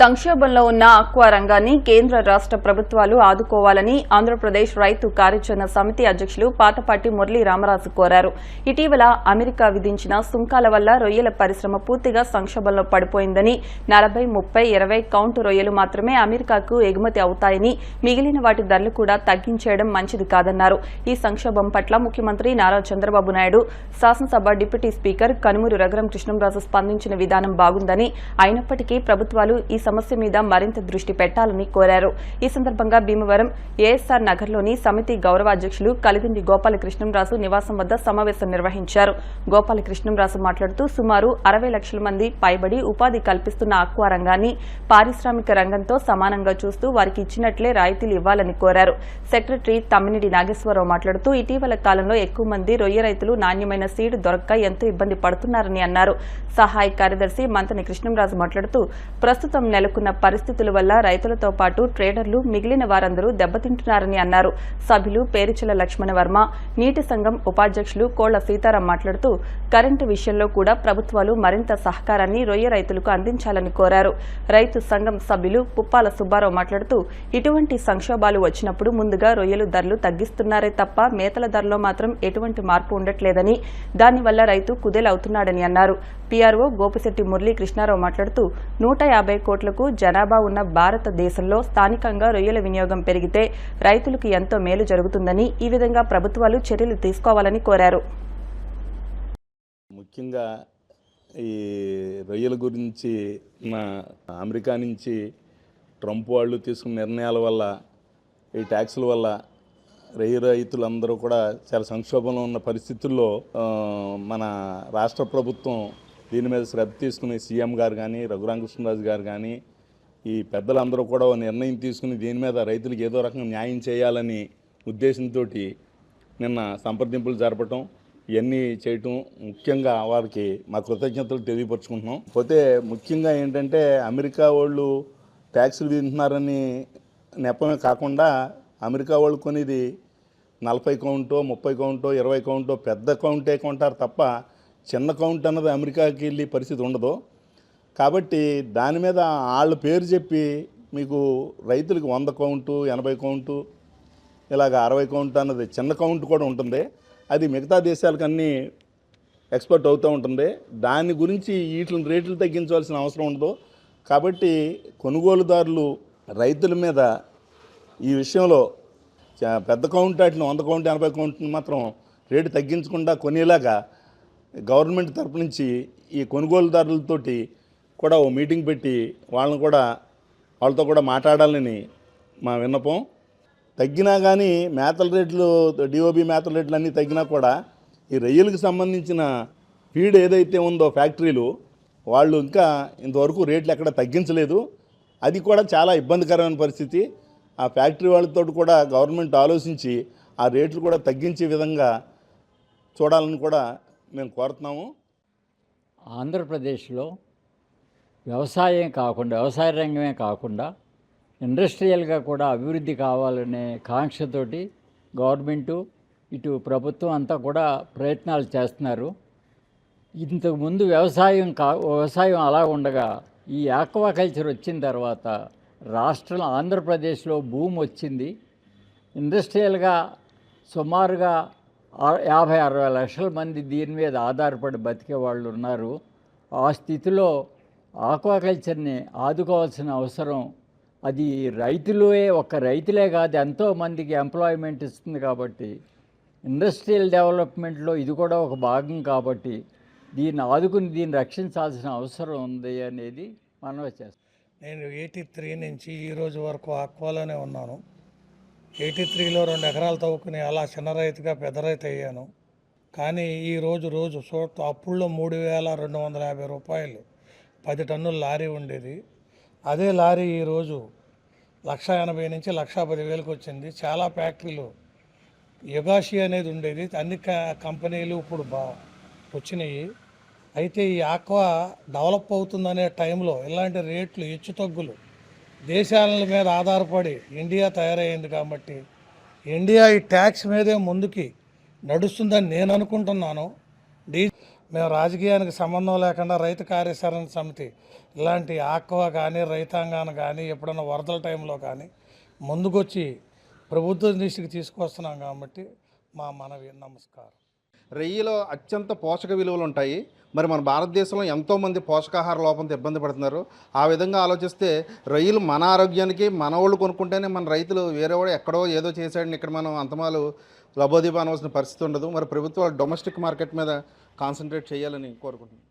సంక్షోభంలో ఉన్న ఆక్వా రంగాన్ని కేంద్ర రాష్ట్ర ప్రభుత్వాలు ఆదుకోవాలని ఆంధ్రప్రదేశ్ రైతు కార్యాచరణ సమితి అధ్యక్షులు పాతపాటి మురళీ రామరాజు కోరారు. ఇటీవల అమెరికా విధించిన సుంకాల వల్ల రొయ్యల పరిశ్రమ పూర్తిగా సంక్షోభంలో పడిపోయిందని నలభై ముప్పై ఇరవై కౌంటు రొయ్యలు మాత్రమే అమెరికాకు ఎగుమతి అవుతాయని మిగిలిన వాటి ధరలు కూడా తగ్గించేయడం మంచిది కాదన్నారు. ఈ సంక్షోభం పట్ల ముఖ్యమంత్రి నారా చంద్రబాబు నాయుడు శాసనసభ డిప్యూటీ స్పీకర్ కనుమూరు రఘురం కృష్ణంరాజు స్పందించిన విధానం బాగుందని అయినప్పటికీ ప్రభుత్వాలు ఈ సమస్య మీద మరింత దృష్టి పెట్టాలని కోరారు. ఈ సందర్భంగా భీమవరం ఏఎస్ఆర్ నగర్లోని సమితి గౌరవ అధ్యక్షులు కలిదిండి గోపాలకృష్ణంరాజు నివాసం వద్ద సమావేశం నిర్వహించారు. గోపాలకృష్ణంరాజు మాట్లాడుతూ సుమారు అరవై లక్షల మంది పైబడి ఉపాధి కల్పిస్తున్న ఆక్వా రంగాన్ని పారిశ్రామిక రంగంతో సమానంగా చూస్తూ వారికి ఇచ్చినట్లే రాయితీలు ఇవ్వాలని కోరారు. సెక్రటరీ తమ్మినేడి నాగేశ్వరరావు మాట్లాడుతూ ఇటీవల కాలంలో ఎక్కువ మంది రొయ్య రైతులు నాణ్యమైన సీడ్ దొరక్క ఎంతో ఇబ్బంది పడుతున్నారని అన్నారు. సహాయ కార్యదర్శి మంతని కృష్ణంరాజు మాట్లాడుతూ ప్రస్తుతం నెలకొన్న పరిస్థితుల వల్ల రైతులతో పాటు ట్రేడర్లు మిగిలిన వారందరూ దెబ్బతింటున్నారని అన్నారు. సభ్యులు పేరుచెల లక్ష్మణ వర్మ నీటి సంఘం ఉపాధ్యక్షులు కోళ్ళ సీతారాం మాట్లాడుతూ కరెంటు విషయంలో కూడా ప్రభుత్వాలు మరింత సహకారాన్ని రొయ్య రైతులకు అందించాలని కోరారు. రైతు సంఘం సభ్యులు పుప్పాల సుబ్బారావు మాట్లాడుతూ ఇటువంటి సంక్షోభాలు వచ్చినప్పుడు ముందుగా రొయ్యలు ధరలు తగ్గిస్తున్నారే తప్ప మేతల ధరలో మాత్రం ఎటువంటి మార్పు ఉండట్లేదని దానివల్ల రైతు కుదేలవుతున్నాడని అన్నారు. పీఆర్ఓ గోపిశెట్టి మురళీ కృష్ణారావు మాట్లాడుతూ నూట యాభై కోట్లకు జనాభా ఉన్న భారతదేశంలో స్థానికంగా రొయ్యల వినియోగం పెరిగితే రైతులకు ఎంతో మేలు జరుగుతుందని ఈ విధంగా ప్రభుత్వాలు చర్యలు తీసుకోవాలని కోరారు. ముఖ్యంగా ఈ రొయ్యల గురించి మా అమెరికా నుంచి ట్రంప్ వాళ్ళు తీసుకున్న నిర్ణయాల వల్ల ఈ ట్యాక్సుల వల్ల రొయ్య రైతులందరూ కూడా చాలా సంక్షోభంలో ఉన్న పరిస్థితుల్లో మన రాష్ట్ర ప్రభుత్వం దీని మీద శ్రద్ధ తీసుకుని సీఎం గారు కానీ రఘురామకృష్ణరాజు గారు కానీ ఈ పెద్దలందరూ కూడా నిర్ణయం తీసుకుని దీని మీద రైతులకు ఏదో రకంగా న్యాయం చేయాలని ఉద్దేశంతో నిన్న సంప్రదింపులు జరపటం ఇవన్నీ చేయటం ముఖ్యంగా వారికి మా కృతజ్ఞతలు తెలియపరుచుకుంటున్నాం. పోతే ముఖ్యంగా ఏంటంటే అమెరికా వాళ్ళు ట్యాక్సులు విధింటున్నారని నెపమే కాకుండా అమెరికా వాళ్ళు కొనేది నలభై కౌంటో ముప్పై కౌంటో ఇరవై కౌంటో పెద్ద కౌంటే కొంటారు తప్ప చిన్న కౌంట్ అన్నది అమెరికాకి వెళ్ళి పరిస్థితి ఉండదు. కాబట్టి దాని మీద వాళ్ళ పేరు చెప్పి మీకు రైతులకు వంద కౌంటు ఎనభై కౌంటు ఇలాగ అరవై కౌంట్ అన్నది చిన్న కౌంట్ కూడా ఉంటుంది. అది మిగతా దేశాలకన్నీ ఎక్స్పర్ట్ అవుతూ ఉంటుంది. దాని గురించి వీటిని రేట్లు తగ్గించవలసిన అవసరం ఉండదు. కాబట్టి కొనుగోలుదారులు రైతుల మీద ఈ విషయంలో చా- పెద్ద కౌంట్ వాటిని వంద కౌంట్ ఎనభై కౌంట్ని మాత్రం రేటు తగ్గించకుండా కొనేలాగా గవర్నమెంట్ తరపు నుంచి ఈ కొనుగోలుదారులతోటి కూడా ఓ మీటింగ్ పెట్టి వాళ్ళని కూడా వాళ్ళతో కూడా మాట్లాడాలని మా విన్నపం. తగ్గినా కానీ మేతల రేట్లు డిఓబి మేతల రేట్లు అన్నీ తగ్గినా కూడా ఈ రొయ్యలకు సంబంధించిన ఫీడ్ ఏదైతే ఉందో ఫ్యాక్టరీలు వాళ్ళు ఇంకా ఇంతవరకు రేట్లు ఎక్కడ తగ్గించలేదు. అది కూడా చాలా ఇబ్బందికరమైన పరిస్థితి. ఆ ఫ్యాక్టరీ వాళ్ళతో కూడా గవర్నమెంట్ ఆలోచించి ఆ రేట్లు కూడా తగ్గించే విధంగా చూడాలని కూడా మేము కోరుతున్నాము. ఆంధ్రప్రదేశ్లో వ్యవసాయం కాకుండా వ్యవసాయ రంగమే కాకుండా ఇండస్ట్రియల్గా కూడా అభివృద్ధి కావాలనే కాంక్షతోటి గవర్నమెంటు ఇటు ప్రభుత్వం అంతా కూడా ప్రయత్నాలు చేస్తున్నారు. ఇంతకుముందు వ్యవసాయం కా వ్యవసాయం అలా ఉండగా ఈ ఆక్వాకల్చర్ వచ్చిన తర్వాత రాష్ట్రం ఆంధ్రప్రదేశ్లో భూమి వచ్చింది. ఇండస్ట్రియల్గా సుమారుగా యాభై అరవై లక్షల మంది దీని మీద ఆధారపడి బతికే వాళ్ళు ఉన్నారు. ఆ స్థితిలో ఆక్వాకల్చర్ని ఆదుకోవాల్సిన అవసరం అది రైతులే ఒక్క రైతులే కాదు ఎంతో మందికి ఎంప్లాయ్మెంట్ ఇస్తుంది కాబట్టి ఇండస్ట్రియల్ డెవలప్మెంట్లో ఇది కూడా ఒక భాగం కాబట్టి దీన్ని ఆదుకుని దీన్ని రక్షించాల్సిన అవసరం ఉంది అనేది మనం చేస్తాం నేను ఎయిటీ త్రీ నుంచి ఈరోజు వరకు ఆక్వాలోనే ఉన్నాను. ఎయిటీ త్రీలో రెండు ఎకరాలు తవ్వుకుని అలా చిన్న రైతుగా పెద్ద రైతు అయ్యాను. కానీ ఈ రోజు రోజు చూ అప్పుల్లో మూడు వేల రెండు వందల యాభై రూపాయలు పది టన్నుల లారీ ఉండేది. అదే లారీ ఈరోజు లక్ష ఎనభై నుంచి లక్ష పది వేలకు వచ్చింది. చాలా ఫ్యాక్టరీలు యుగాషి అనేది ఉండేది. అన్ని క- కంపెనీలు ఇప్పుడు బా వచ్చినాయి. అయితే ఈ ఆక్వా డెవలప్ అవుతుందనే టైంలో ఇలాంటి రేట్లు హెచ్చుతగ్గులు దేశాల మీద ఆధారపడి ఇండియా తయారైంది కాబట్టి ఇండియా ఈ ట్యాక్స్ మీదే ముందుకి నడుస్తుందని నేను అనుకుంటున్నాను. డీ మేము రాజకీయానికి సంబంధం లేకుండా రైతు కార్యాచరణ సమితి ఇలాంటి ఆక్వా కానీ రైతాంగాన్ని కానీ ఎప్పుడైనా వరదల టైంలో కానీ ముందుకొచ్చి ప్రభుత్వ దృష్టికి తీసుకొస్తున్నాం కాబట్టి మా మనవి నమస్కారం. రెయ్యిలో అత్యంత పోషక విలువలు ఉంటాయి. మరి మన భారతదేశంలో ఎంతోమంది పోషకాహార లోపంతో ఇబ్బంది పడుతున్నారు. ఆ విధంగా ఆలోచిస్తే రొయ్యలు మన ఆరోగ్యానికి మన వాళ్ళు కొనుక్కుంటేనే మన రైతులు వేరే వాడు ఎక్కడో ఏదో చేశాడని ఇక్కడ మనం అంతమాలు లబోదీప అనవలసిన పరిస్థితి ఉండదు. మరి ప్రభుత్వాలు డొమెస్టిక్ మార్కెట్ మీద కాన్సన్ట్రేట్ చేయాలని కోరుకుంటున్నాను